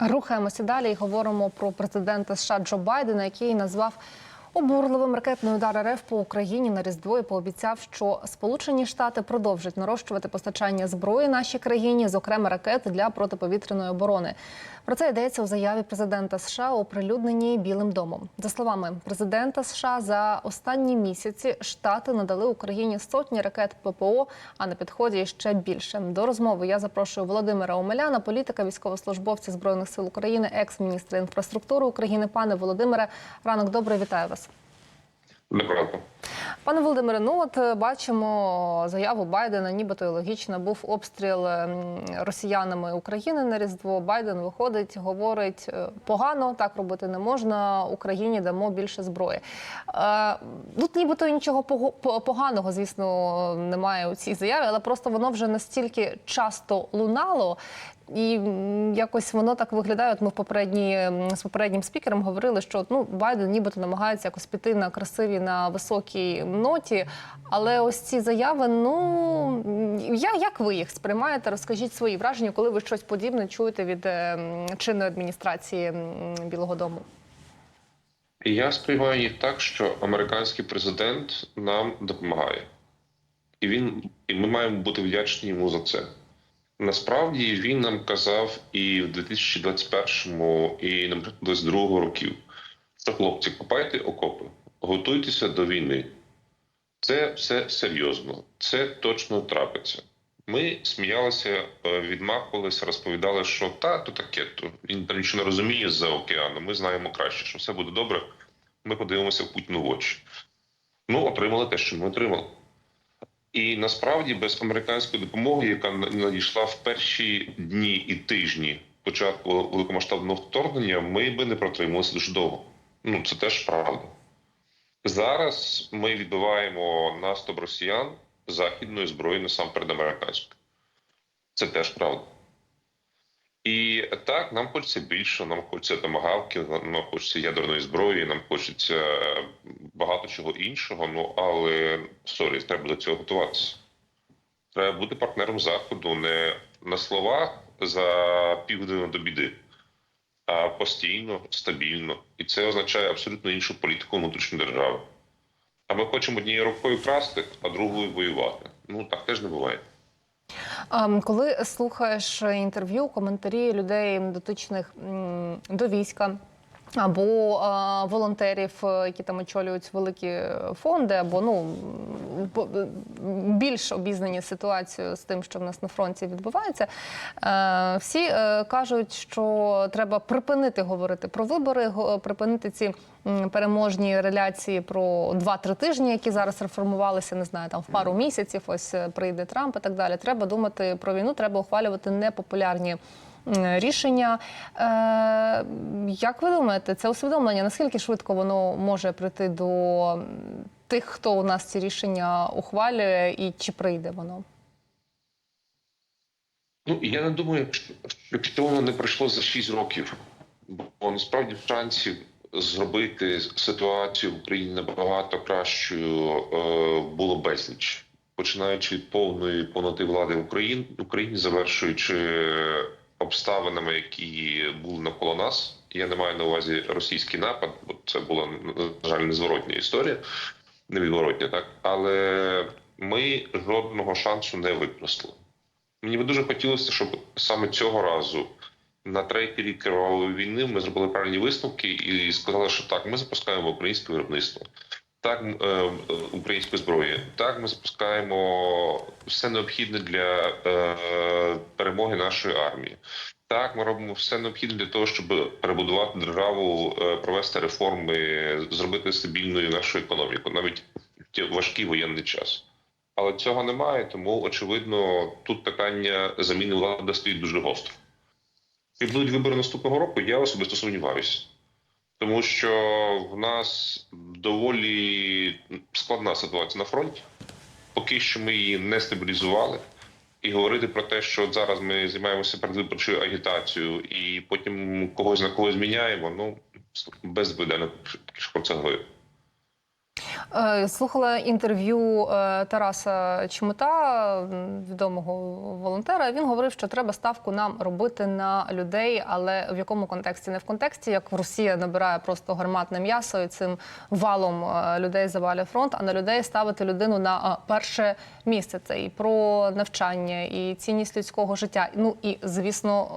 Рухаємося далі і говоримо про президента США Джо Байдена, який назвав обурливим ракетний удар РФ по Україні на Різдво і пообіцяв, що Сполучені Штати продовжать нарощувати постачання зброї нашій країні, зокрема ракет для протиповітряної оборони. Про це йдеться у заяві президента США, оприлюдненій Білим домом. За словами президента США, за останні місяці штати надали Україні сотні ракет ППО, а на підході ще більше. До розмови я запрошую Володимира Омеляна, політика, військовослужбовця збройних сил України, екс-міністра інфраструктури України. Пане Володимире, ранок добрий, вітаю вас. Доброго. Пане Володимире, ну от е, бачимо заяву Байдена, нібито логічно був обстріл росіянами України на Різдво. Байден виходить, говорить е, погано, так робити не можна. Україні дамо більше зброї. Е, Тут нібито нічого поганого, звісно, немає у цій заяві, але просто воно вже настільки часто лунало. І якось воно так виглядає. От ми в попередній м, з попереднім спікером говорили, що ну Байден нібито намагається якось піти на красиві на високій ноті. Але ось ці заяви, ну я, як ви їх сприймаєте? Розкажіть свої враження, коли ви щось подібне чуєте від е, чинної адміністрації Білого Дому. Я сприймаю їх так, що американський президент нам допомагає, і він і ми маємо бути вдячні йому за це. Насправді він нам казав і в 2021 і наприклад 2022 років, що хлопці, копайте окопи, готуйтеся до війни. Це все серйозно, це точно трапиться. Ми сміялися, е, відмахувалися, розповідали, що та то таке, то він там нічого не розуміє з-за океану. Ми знаємо краще, що все буде добре. Ми подивимося в Путіну в очі. Ну, отримали те, що ми отримали. І насправді без американської допомоги, яка надійшла в перші дні і тижні початку великомасштабного вторгнення, ми би не протрималися дуже довго. Ну це теж правда. Зараз ми відбиваємо наступ росіян західною зброєю насамперед американською. Це теж правда. І так, нам хочеться більше, нам хочеться томагавків, нам хочеться ядерної зброї, нам хочеться багато чого іншого. Ну але сорі, треба до цього готуватися. Треба бути партнером заходу не на словах за півгодини до біди, а постійно, стабільно. І це означає абсолютно іншу політику внутрішньої держави. А ми хочемо однією рукою красти, а другою воювати. Ну так теж не буває. Ем, Коли слухаєш інтерв'ю, коментарі людей дотичних до війська. Або е, волонтерів, е, які там очолюють великі фонди, або ну більш обізнані ситуацією з тим, що в нас на фронті відбувається. Е, всі е, кажуть, що треба припинити говорити про вибори, припинити ці переможні реляції про 2-3 тижні, які зараз реформувалися, не знаю, там в пару місяців. Ось е, прийде Трамп і так далі. Треба думати про війну, треба ухвалювати непопулярні. М, Рішення, Е, як ви думаєте, це усвідомлення? Наскільки швидко воно може прийти до тих, хто у нас ці рішення ухвалює, і чи прийде воно? Ну я не думаю, що що воно не пройшло за 6 років, бо насправді шансів зробити ситуацію в Україні набагато кращою е, було безліч, починаючи від повної повноти влади в Україні, Україні, завершуючи обставинами, які були навколо нас. Я не маю на увазі російський напад, бо це була на жаль незворотня історія, невідворотня, так але ми жодного шансу не використали. Мені би дуже хотілося, щоб саме цього разу на третій рік кривавої війни ми зробили правильні висновки і сказали, що так, ми запускаємо українське виробництво, так е, е, української зброї, так ми запускаємо все необхідне для е, перемоги нашої армії. Так, ми робимо все необхідне для того, щоб перебудувати державу, е, провести реформи, зробити стабільною нашу економіку, навіть в важкий воєнний час. Але цього немає, тому очевидно, тут питання заміни влади стоїть дуже гостро. Чи будуть вибори наступного року? Я особисто сумніваюся, тому що в нас доволі складна ситуація на фронті. Поки що ми її не стабілізували. І говорити про те, що от зараз ми займаємося передвиборчою агітацією і потім когось на когось зміняємо, ну без видання, що про це говорити. Е, Слухала інтерв'ю е, Тараса Чмута, відомого волонтера. Він говорив, що треба ставку нам робити на людей, але в якому контексті? Не в контексті, як Росія набирає просто гарматне м'ясо і цим валом е, людей завалює фронт, а на людей ставити людину на перше місце. Це і про навчання, і цінність людського життя. Ну і звісно,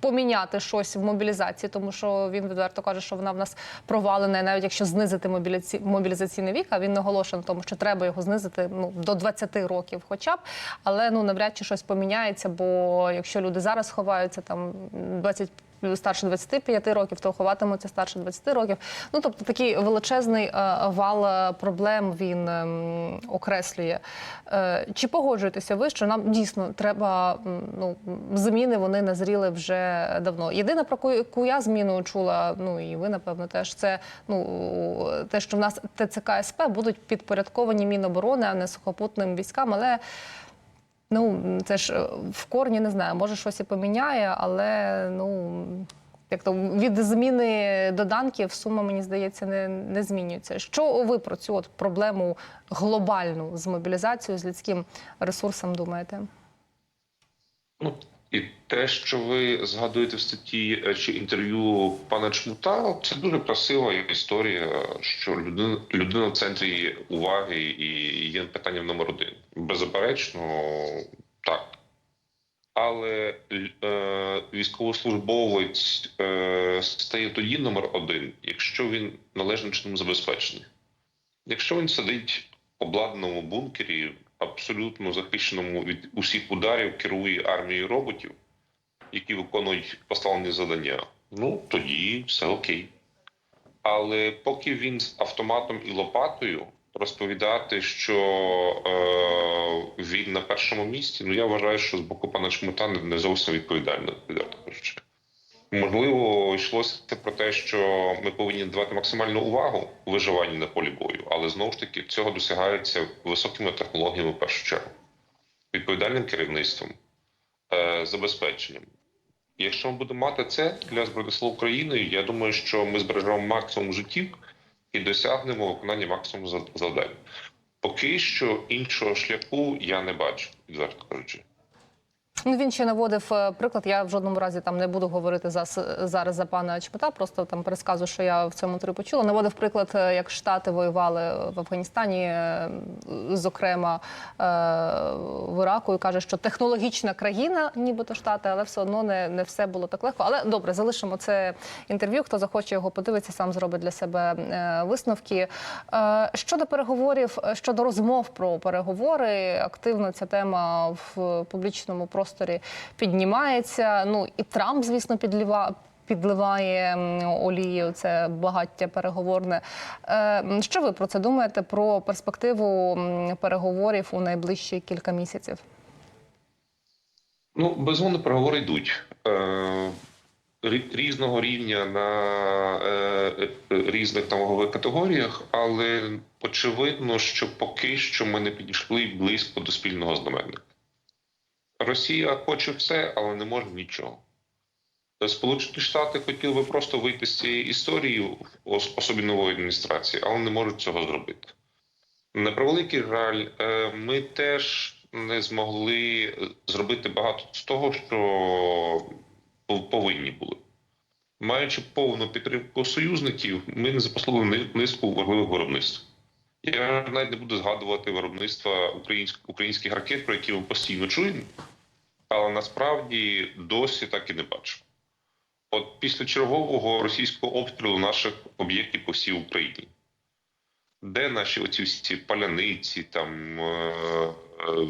поміняти щось в мобілізації, тому що він відверто каже, що вона в нас провалена, навіть якщо знизити мобіліці... мобілізаційний вік, а він наголошує на тому, що треба його знизити ну до 20 років, хоча б, але ну навряд чи щось поміняється. Бо якщо люди зараз ховаються там 20 старше 25 років, то ховатимуться старше 20 років. Ну тобто такий величезний е, вал е, проблем він ем, окреслює. Е, Чи погоджуєтеся ви, що нам дійсно треба ну зміни? Вони назріли вже давно. Єдине про яку я зміну чула, ну і ви напевно теж це ну те, що в нас ТЦК СП будуть підпорядковані Міноборони, а не сухопутним військам, але. Ну, це ж е, в корні не знаю, може щось і поміняє, але ну як то від зміни доданків сума, мені здається, не, не змінюється. Що ви про цю от проблему глобальну з мобілізацією, з людським ресурсом думаєте? Ну, і те, що ви згадуєте в статті е, чи інтерв'ю пана Чмута, це дуже красива історія, що людина, людина в центрі уваги і є питанням номер один. Беззаперечно, так. Але е, військовослужбовець е, стає тоді номер один, якщо він належним чином забезпечений. Якщо він сидить в обладнаному бункері, абсолютно захищеному від усіх ударів, керує армією роботів, які виконують поставлені завдання, ну тоді все окей. Але поки він з автоматом і лопатою розповідати, що е, він на першому місці, ну я вважаю, що з боку пана Чмута не- зовсім відповідально, кажучи. Можливо, йшлося про те, що ми повинні давати максимальну увагу виживанню на полі бою, але знову ж таки цього досягається високими технологіями в першу чергу, відповідальним керівництвом, е, забезпеченням. Якщо ми будемо мати це для Збройних сил України, я думаю, що ми збережемо максимум життів і досягнемо виконання максимуму зав- завдань. Поки що іншого шляху я не бачу, відверто кажучи. Ну, він ще наводив е, приклад. Я в жодному разі там не буду говорити за зараз за пана Чмута, просто там пересказую, що я в цьому інтерв'ю почула. Наводив приклад, е, як Штати воювали в Афганістані, е, зокрема в Іраку, і каже, що технологічна країна, нібито Штати, але все одно не, не все було так легко. Але добре, залишимо це інтерв'ю. Хто захоче його подивитися, сам зробить для себе висновки. Щодо переговорів, щодо розмов про переговори, активно ця тема в публічному просторі піднімається. Ну і Трамп, звісно, підліва. Підливає олію, це багаття переговорне. Е, Що ви про це думаєте? Про перспективу переговорів у найближчі кілька місяців? Ну, безумовно, переговори йдуть. Е, різного рівня на е, різних там вагових категоріях, але очевидно, що поки що ми не підійшли близько до спільного знаменника. Росія хоче все, але не може нічого. Сполучені Штати хотіли би просто вийти з цієї історії, ос- особі нової адміністрації, але не можуть цього зробити. На превеликий жаль, е, ми теж не змогли зробити багато з того, що повинні були. Маючи повну підтримку союзників, ми не запустили низку важливих виробництв. Я навіть не буду згадувати виробництва українських ракет, про які ми постійно чуємо, але насправді досі так і не бачу. От після чергового російського обстрілу наших об'єктів по всій Україні де наші оці всі паляниці, там е, е,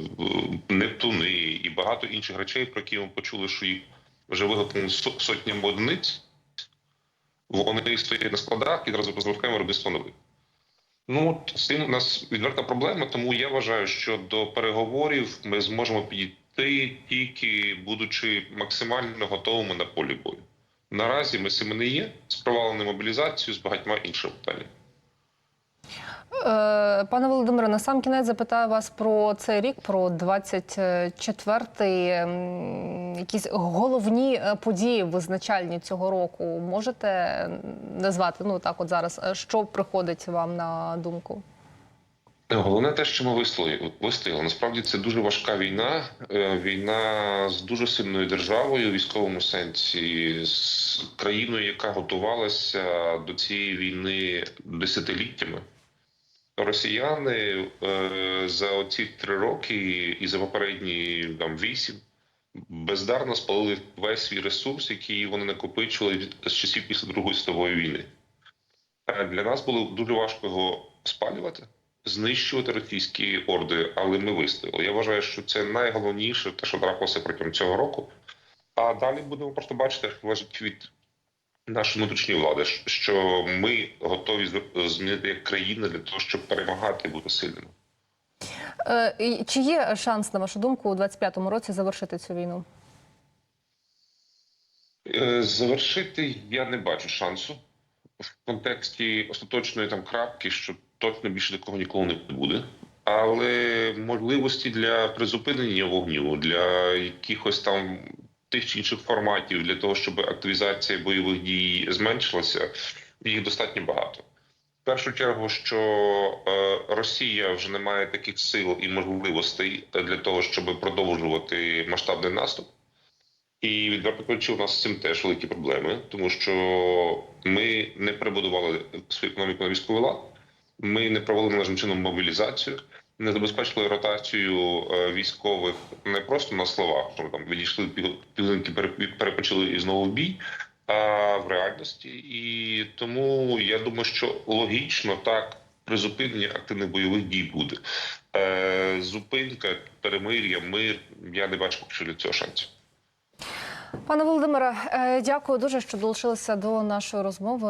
Нептуни і багато інших речей, про які ми почули, що їх вже виготовлено со- сотнями одиниць. Вони стоять на складах і зараз запускаємо виробництво нових. Ну, от з цим у нас відверта проблема, тому я вважаю, що до переговорів ми зможемо підійти тільки будучи максимально готовими на полі бою. Наразі ми цими не є з проваленою мобілізацією, з багатьма іншими питаннями. Е, Пане Володимире, на сам кінець запитаю вас про цей рік, про 24-й. ем, Якісь головні е, події визначальні цього року можете назвати? Ну так, от зараз, е, що приходить вам на думку? Головне те, що ми вистояли. вистояли. Насправді це дуже важка війна. Е, Війна з дуже сильною державою у військовому сенсі, з країною, яка готувалася до цієї війни десятиліттями. Росіяни е, за оці три роки і за попередні там вісім бездарно спалили весь свій ресурс, який вони накопичували від з часів після Другої світової війни. Е, Для нас було дуже важко його спалювати, знищувати російські орди, але ми вистояли. Я вважаю, що це найголовніше, те, що трапилося протягом цього року. А далі будемо просто бачити, як залежить від нашої внутрішньої влади, що ми готові змінити як країна для того, щоб перемагати і бути сильними. Е, Чи є шанс, на вашу думку, у 25-му році завершити цю війну? Е, Завершити я не бачу шансу в контексті остаточної там крапки, що точно більше такого ніколи не буде. Але можливості для призупинення вогню, для якихось там тих чи інших форматів, для того, щоб активізація бойових дій зменшилася, їх достатньо багато. В першу чергу, що е, Росія вже не має таких сил і можливостей для того, щоб продовжувати масштабний наступ. І відверто кажучи, у нас з цим теж великі проблеми, тому що ми не перебудували свою економіку на військовий лад, ми не провели належним чином мобілізацію, не забезпечили ротацію е, військових не просто на словах, що там відійшли півники, перепочили і знову в бій, а в реальності. І тому я думаю, що логічно так призупинення активних бойових дій буде. Е, зупинка, перемир'я, мир. Я не бачу поки що для цього шансів. Пане Володимире, е, дякую дуже, що долучилися до нашої розмови.